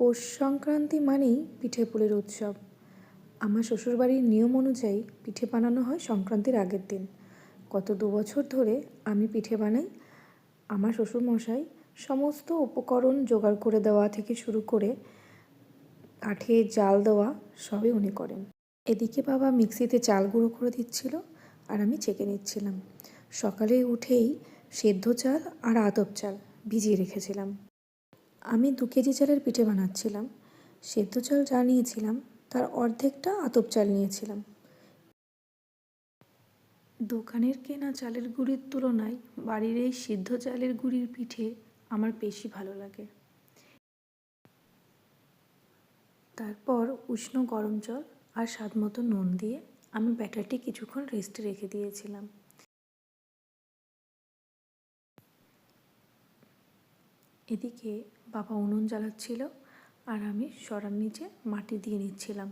পৌষ সংক্রান্তি মানেই পিঠে পুলির উৎসব। আমার শ্বশুরবাড়ির নিয়ম অনুযায়ী পিঠে বানানো হয় সংক্রান্তির আগের দিন। গত দু বছর ধরে আমি পিঠে বানাই। আমার শ্বশুরমশাই সমস্ত উপকরণ জোগাড় করে দেওয়া থেকে শুরু করে কাঠে জাল দেওয়া সবই উনি করেন। এদিকে বাবা মিক্সিতে চাল গুঁড়ো করে দিচ্ছিল আর আমি চেকে নিচ্ছিলাম। সকালে উঠেই সেদ্ধ চাল আর আতপ চাল ভিজিয়ে রেখেছিলাম। আমি দু কেজি চালের পিঠে বানাচ্ছিলাম। সেদ্ধ চাল যা নিয়েছিলাম, তার অর্ধেকটা আতপ চাল নিয়েছিলাম। দোকানের কেনা চালের গুঁড়ির তুলনায় বাড়ির এই সিদ্ধ চালের গুঁড়ির পিঠে আমার বেশি ভালো লাগে। তারপর উষ্ণ গরম জল আর স্বাদ মতো নুন দিয়ে আমি ব্যাটারটি কিছুক্ষণ রেস্টে রেখে দিয়েছিলাম। এদিকে বাবা উনুন জ্বালাচ্ছিল আর আমি সরার নিচে মাটি দিয়ে নিচ্ছিলাম।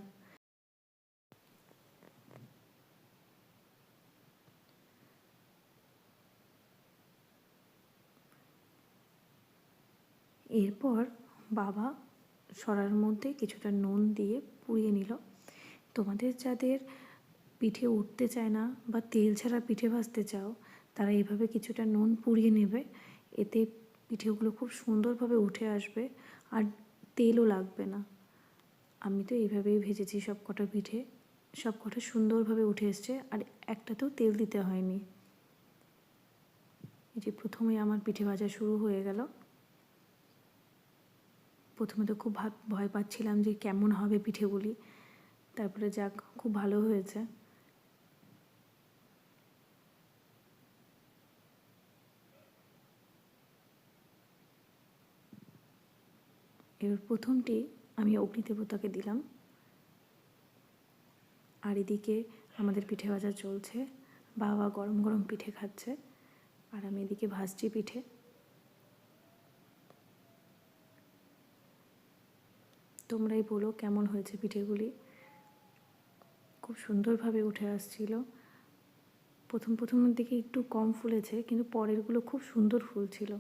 এরপর বাবা সরার মধ্যে কিছুটা নুন দিয়ে পুড়িয়ে নিল। তোমাদের যাদের পিঠে উঠতে চায় না বা তেল ছাড়া পিঠে ভাজতে চাও, তারা এইভাবে কিছুটা নুন পুড়িয়ে নেবে। এতে পিঠেগুলো খুব সুন্দরভাবে উঠে আসবে আর তেলও লাগবে না। আমি তো এইভাবেই ভেজেছি সব কটা পিঠে সব কটা সুন্দরভাবে উঠে এসছে আর একটাতেও তেল দিতে হয়নি। এই যে প্রথমে আমার পিঠে ভাজা শুরু হয়ে গেল। প্রথমে তো খুব ভয় পাচ্ছিলাম যে কেমন হবে পিঠেগুলি। তারপরে যাক, খুব ভালো হয়েছে। এবার প্রথমটি আমি অগ্নিদেবতাকে দিলাম। আর এদিকে আমাদের পিঠে ভাজা চলছে। বাবা গরম গরম পিঠে খাচ্ছে। আর আমি এদিকে ভাজছি পিঠে। তোমরাই বলো কেমন হয়েছে পিঠেগুলি? খুব সুন্দরভাবে উঠে আসছিল। প্রথম প্রথমের দিকে একটু কম ফুলেছে, কিন্তু পরেরগুলো খুব সুন্দর ফুলছিল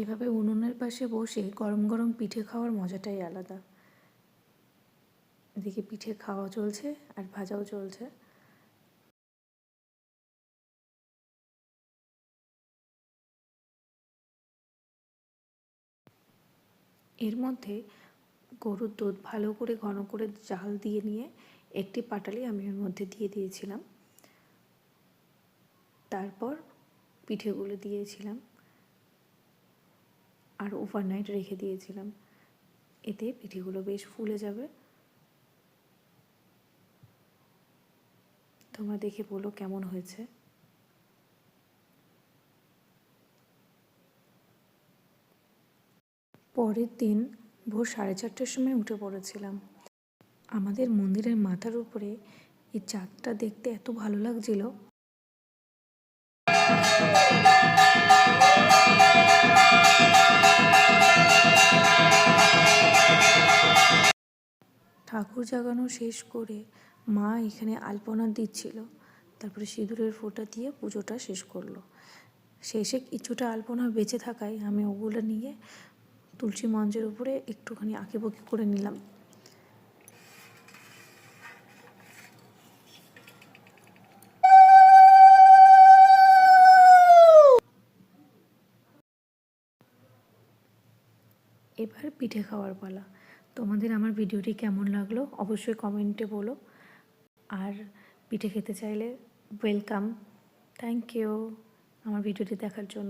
এভাবে উনুনের পাশে বসে গরম গরম পিঠে খাওয়ার মজাটাই আলাদা। এদিকে পিঠে খাওয়া চলছে আর ভাজাও চলছে। এর মধ্যে গরুর দুধ ভালো করে ঘন করে জাল দিয়ে নিয়ে একটি পাটালি আমি এর মধ্যে দিয়ে দিয়েছিলাম। তারপর পিঠেগুলো দিয়েছিলাম। আর ওভারনাইট রেখে দিয়েছিলাম। এতে পিঠেগুলো বেশ ফুলে যাবে। তোমরা দেখে বলো কেমন হয়েছে। পরের দিন ভোর সাড়ে চারটের সময় উঠে পড়েছিলাম। আমাদের মন্দিরের মাথার উপরে এই চাঁদটা দেখতে এত ভালো লাগছিল। ঠাকুর জাগানো শেষ করে মা এখানে আলপনা দিচ্ছিল। তারপরে সিঁদুরের ফোঁটা দিয়ে পুজোটা শেষ করল। শেষে কিছুটা আলপনা বেঁচে থাকায় আমি ওগুলো নিয়ে তুলসী মঞ্চের উপরে একটুখানি আঁকিবুকি করে নিলাম। এবার পিঠে খাওয়ার পালা। তোমাদের আমার ভিডিওটি কেমন লাগল অবশ্যই কমেন্টে বলো। আর পিঠে খেতে চাইলে ওয়েলকাম থ্যাংক ইউ আমার ভিডিওটি দেখার জন্য।